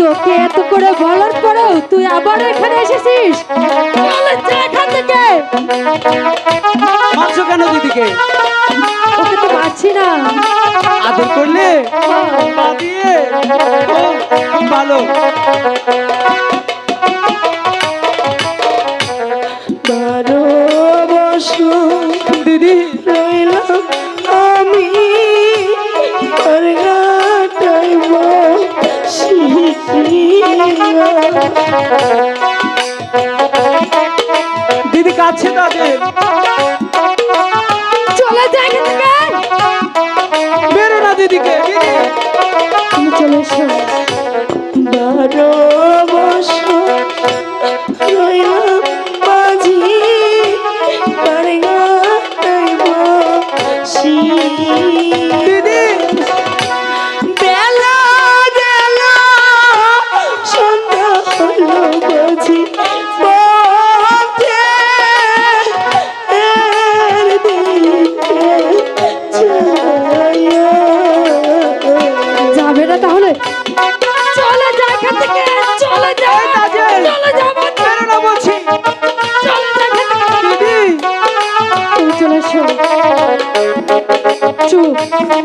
তোকে এত করে বলার পরেও তুই আবার এখানে এসেছিস এখান থেকে মারছো কেন দুদিকে পা দিয়ে আমি আর গাটাইব দিদি কাছে তাদের চলে বারো বছর বাজি বেলা গেল সন্ধ্যা হলো বাজি।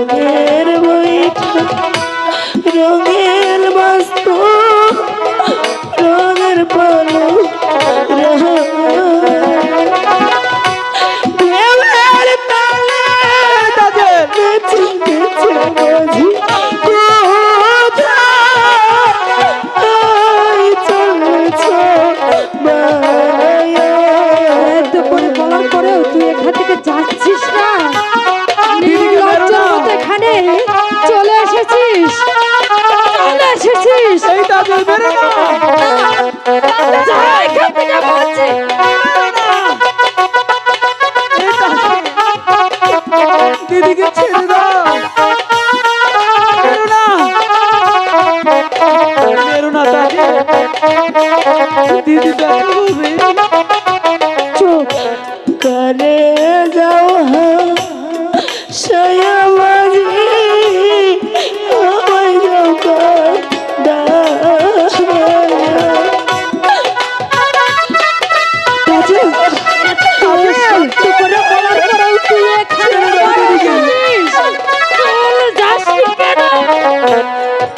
রঙের বৈঠক রঙের বাস্তু রঙের পালক। বেরো না। যাই খেপে যা বলছি দিদিকে ছেড়ে দাও। বেরো না। বেরো না তাকে। দিদি দেখো বেরো না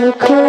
to call.